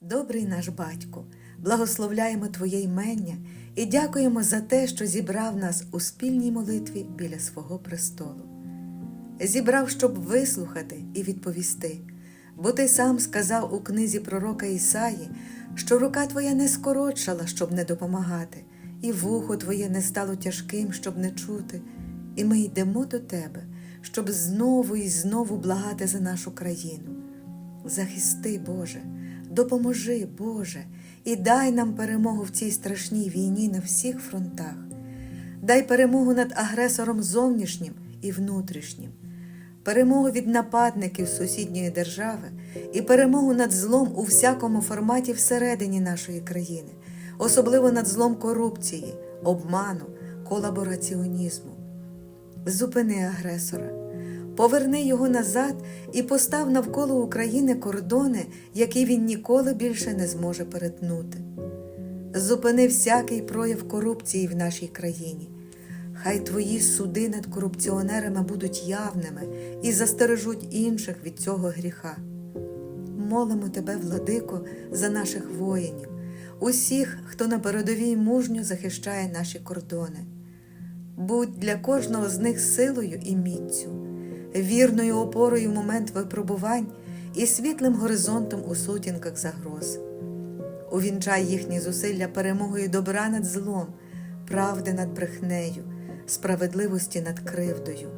Добрий наш батько, благословляємо Твоє імення і дякуємо за те, що зібрав нас у спільній молитві біля свого престолу. Зібрав, щоб вислухати і відповісти, бо ти сам сказав у книзі пророка Ісаї, що рука твоя не скоротшала, щоб не допомагати, і вухо твоє не стало тяжким, щоб не чути. І ми йдемо до тебе, щоб знову і знову благати за нашу країну. Захисти, Боже, допоможи, Боже, і дай нам перемогу в цій страшній війні на всіх фронтах. Дай перемогу над агресором зовнішнім і внутрішнім, перемогу від нападників сусідньої держави і перемогу над злом у всякому форматі всередині нашої країни, особливо над злом корупції, обману, колабораціонізму. Зупини агресора, поверни його назад і постав навколо України кордони, які він ніколи більше не зможе перетнути. Зупини всякий прояв корупції в нашій країні. Хай твої суди над корупціонерами будуть явними і застережуть інших від цього гріха. Молимо тебе, владико, за наших воїнів, усіх, хто на передовій мужньо захищає наші кордони. Будь для кожного з них силою і міцю, вірною опорою в момент випробувань і світлим горизонтом у сутінках загроз. Увінчай їхні зусилля перемогою добра над злом, правди над брехнею, справедливості над кривдою.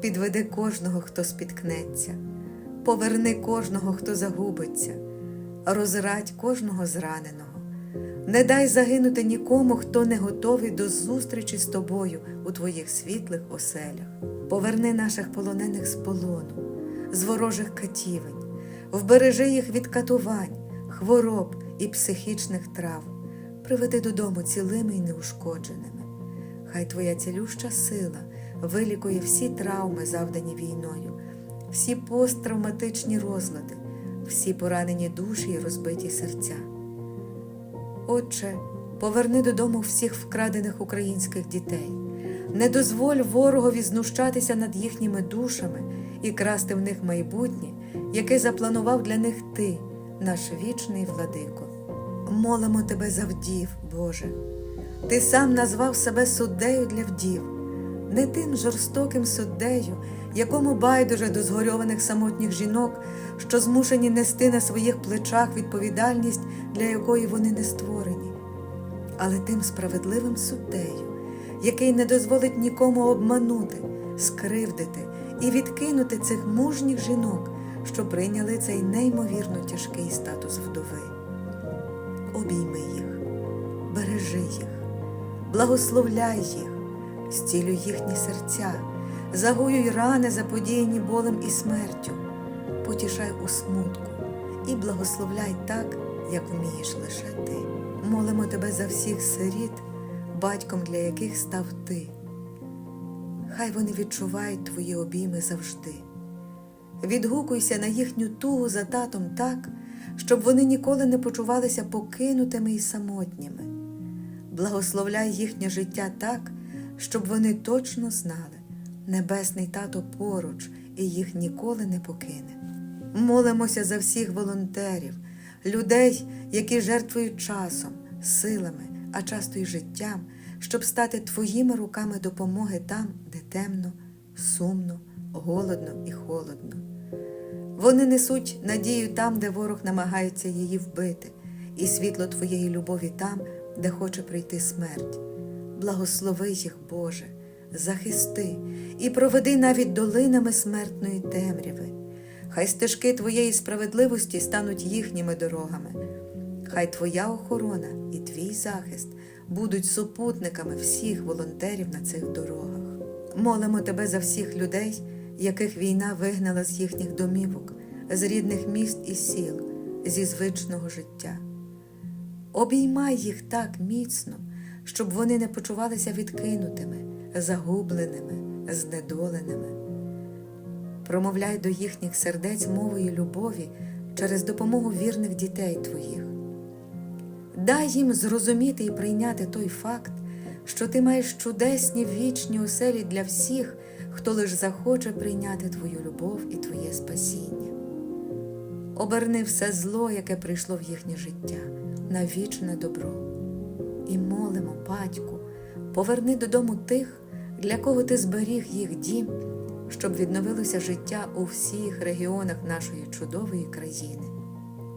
Підведи кожного, хто спіткнеться, поверни кожного, хто загубиться, розрадь кожного зраненого. Не дай загинути нікому, хто не готовий до зустрічі з тобою у твоїх світлих оселях. Поверни наших полонених з полону, з ворожих катівень, вбережи їх від катувань, хвороб і психічних травм, приведи додому цілими і неушкодженими. Хай твоя цілюща сила вилікує всі травми, завдані війною, всі посттравматичні розлади, всі поранені душі і розбиті серця. Отче, поверни додому всіх вкрадених українських дітей, не дозволь ворогові знущатися над їхніми душами і красти в них майбутнє, яке запланував для них ти, наш вічний владико. Молимо тебе за вдів, Боже. Ти сам назвав себе суддею для вдів, не тим жорстоким суддею, якому байдуже до згорьованих самотніх жінок, що змушені нести на своїх плечах відповідальність, для якої вони не створені, але тим справедливим суддею, який не дозволить нікому обманути, скривдити і відкинути цих мужніх жінок, що прийняли цей неймовірно тяжкий статус вдови. Обійми їх, бережи їх, благословляй їх, зцілюй їхні серця, загоюй рани, заподіяні болем і смертю, потішай у смутку і благословляй так, як вмієш лише ти. Молимо тебе за всіх сиріт, батьком для яких став ти. Хай вони відчувають твої обійми завжди. Відгукуйся на їхню тугу за татом так, щоб вони ніколи не почувалися покинутими і самотніми. Благословляй їхнє життя так, щоб вони точно знали, небесний тато поруч і їх ніколи не покине. Молимося за всіх волонтерів, людей, які жертвують часом, силами, а часто й життям, щоб стати твоїми руками допомоги там, де темно, сумно, голодно і холодно. Вони несуть надію там, де ворог намагається її вбити, і світло твоєї любові там, де хоче прийти смерть. Благослови їх, Боже, захисти і проведи навіть долинами смертної темряви. Хай стежки твоєї справедливості стануть їхніми дорогами. Хай Твоя охорона і твій захист будуть супутниками всіх волонтерів на цих дорогах. Молимо тебе за всіх людей, яких війна вигнала з їхніх домівок, з рідних міст і сіл, зі звичного життя. Обіймай їх так міцно, щоб вони не почувалися відкинутими, загубленими, знедоленими. Промовляй до їхніх сердець мовою любові через допомогу вірних дітей твоїх. Дай їм зрозуміти і прийняти той факт, що ти маєш чудесні вічні оселі для всіх, хто лиш захоче прийняти твою любов і твоє спасіння. оберни все зло, яке прийшло в їхнє життя, на вічне добро. І молимо, батьку, поверни додому тих, для кого ти зберіг їх дім, щоб відновилося життя у всіх регіонах нашої чудової країни.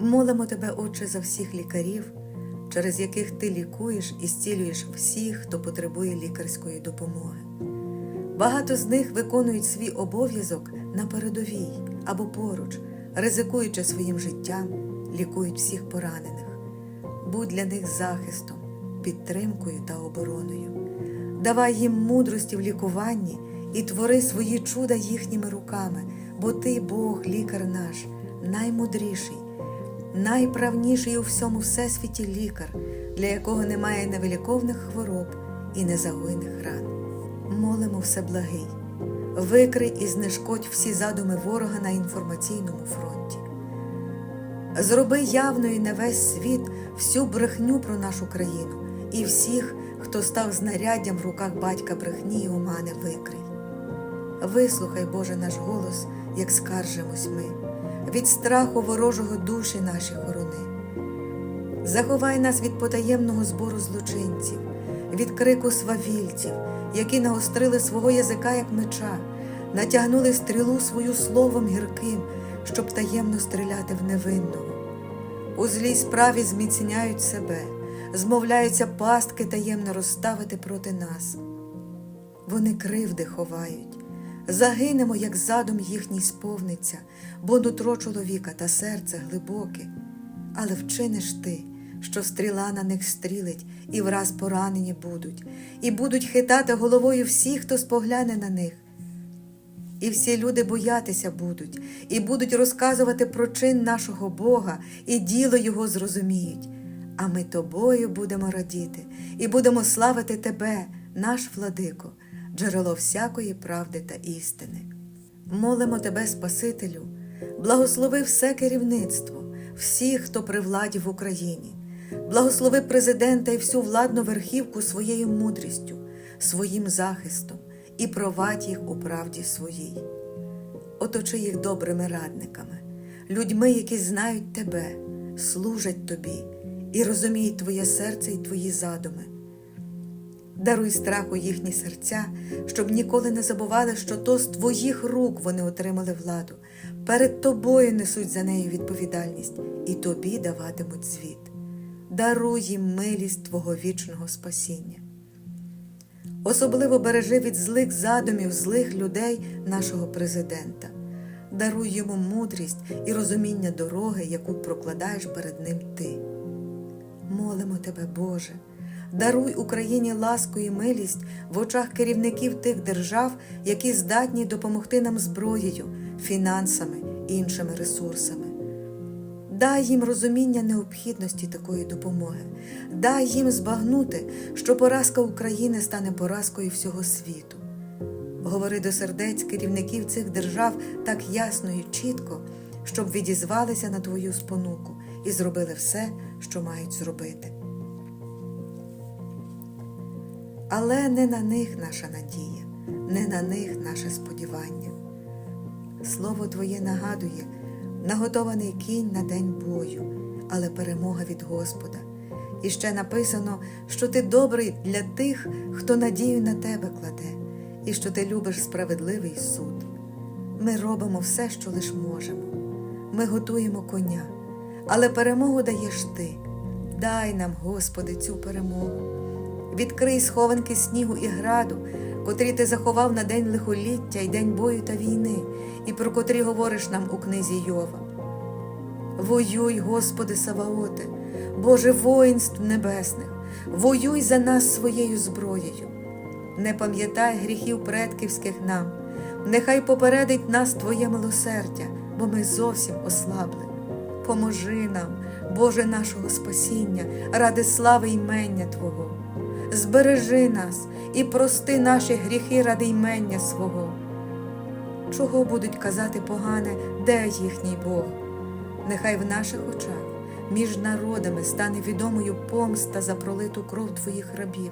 Молимо тебе, Отче, за всіх лікарів, через яких ти лікуєш і зцілюєш всіх, хто потребує лікарської допомоги. Багато з них виконують свій обов'язок на передовій або поруч, ризикуючи своїм життям, лікують всіх поранених. Будь для них захистом, підтримкою та обороною. Давай їм мудрості в лікуванні і твори свої чуда їхніми руками, бо ти, Бог, лікар наш, наймудріший, найправніший у всьому всесвіті лікар, для якого немає невиліковних хвороб і незагойних ран. Молимо Всеблагий, викрий і знешкодь всі задуми ворога на інформаційному фронті. Зроби явною на весь світ всю брехню про нашу країну і всіх, хто став знаряддям в руках батька брехні і омани викрий. Вислухай, Боже, наш голос, як скаржимось ми, від страху ворожого душі наші хорони. Заховай нас від потаємного збору злочинців, від крику свавільців, які наострили свого язика, як меча, натягнули стрілу свою словом гірким, щоб таємно стріляти в невинного. У злій справі зміцняють себе, змовляються пастки таємно розставити проти нас. Вони кривди ховають, загинемо, як задум їхній сповниться, бо нутро чоловіка та серце глибоке, але вчиниш ти, що стріла на них стрілить, і враз поранені будуть, і будуть хитати головою всі, хто спогляне на них. І всі люди боятися будуть, і будуть розказувати про чин нашого Бога, і діло Його зрозуміють. А ми тобою будемо радіти і будемо славити Тебе, наш владико, джерело всякої правди та істини. Молимо Тебе, Спасителю, благослови все керівництво, всіх, хто при владі в Україні, благослови президента і всю владну верхівку своєю мудрістю, своїм захистом і провадь їх у правді своїй. Оточи їх добрими радниками, людьми, які знають тебе, служать тобі і розуміють Твоє серце і Твої задуми. Даруй страху їхні серця, щоб ніколи не забували, що то з твоїх рук вони отримали владу, перед тобою несуть за неї відповідальність і тобі даватимуть звіт. Даруй їм милість Твого вічного спасіння. Особливо бережи від злих задумів злих людей нашого президента. Даруй йому мудрість і розуміння дороги, яку прокладаєш перед ним ти. Молимо тебе, Боже, даруй Україні ласку і милість в очах керівників тих держав, які здатні допомогти нам зброєю, фінансами і іншими ресурсами. Дай їм розуміння необхідності такої допомоги, дай їм збагнути, що поразка України стане поразкою всього світу. Говори до сердець керівників цих держав так ясно і чітко, щоб відізвалися на твою спонуку і зробили все, що мають зробити. Але не на них наша надія, не на них наше сподівання. Слово Твоє нагадує, наготований кінь на день бою, але перемога від Господа. І ще написано, що ти добрий для тих, хто надію на тебе кладе, і що ти любиш справедливий суд. Ми робимо все, що лиш можемо. Ми готуємо коня, але перемогу даєш ти. Дай нам, Господи, цю перемогу. Відкрий схованки снігу і граду, котрі ти заховав на день лихоліття й день бою та війни, і про котрі говориш нам у книзі Йова. Воюй, Господи Саваоте, Боже воїнств небесних, воюй за нас своєю зброєю. Не пам'ятай гріхів предківських нам, нехай попередить нас Твоє милосердя, бо ми зовсім ослабли. Поможи нам, Боже нашого спасіння, ради слави ймення Твого. Збережи нас і прости наші гріхи ради ймення свого. Чого будуть казати погане, де їхній Бог? Нехай в наших очах між народами стане відомою помста за пролиту кров Твоїх рабів.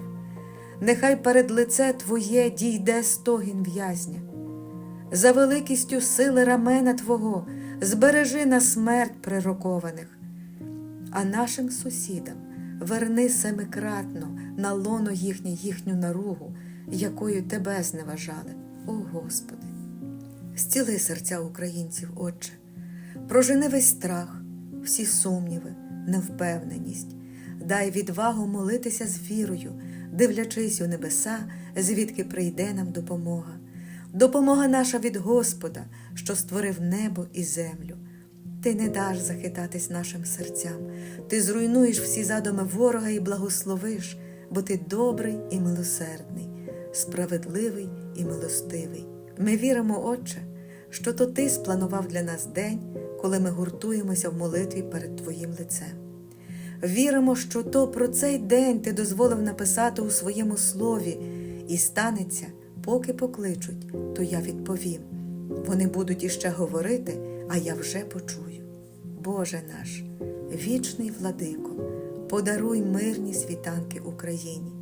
Нехай перед лице Твоє дійде стогін в'язня. За великістю сили рамена Твого збережи на смерть прирокованих, а нашим сусідам верни семикратно на лоно їхнє їхню наругу, якою тебе зневажали, о Господи. Зціли серця українців, Отче, прожени весь страх, всі сумніви, невпевненість, дай відвагу молитися з вірою, дивлячись у небеса, звідки прийде нам допомога. Допомога наша від Господа, що створив небо і землю. Ти не даш захитатись нашим серцям, ти зруйнуєш всі задуми ворога і благословиш, бо ти добрий і милосердний, справедливий і милостивий. Ми віримо, Отче, що то Ти спланував для нас день, коли ми гуртуємося в молитві перед Твоїм лицем. Віримо, що то про цей день ти дозволив написати у своєму слові, і станеться, поки покличуть, то я відповім. Вони будуть іще говорити, а я вже почую. Боже наш, вічний владико, подаруй мирні світанки Україні,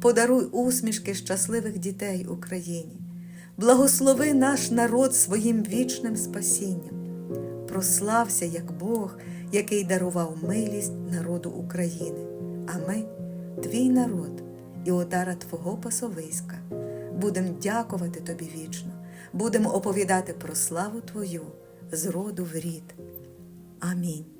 подаруй усмішки щасливих дітей Україні, благослови наш народ своїм вічним спасінням. Прослався як Бог, який дарував милість народу України. А ми, твій народ і отара Твого пасовиська, будемо дякувати Тобі вічно, будемо оповідати про славу Твою з роду в рід. Амінь.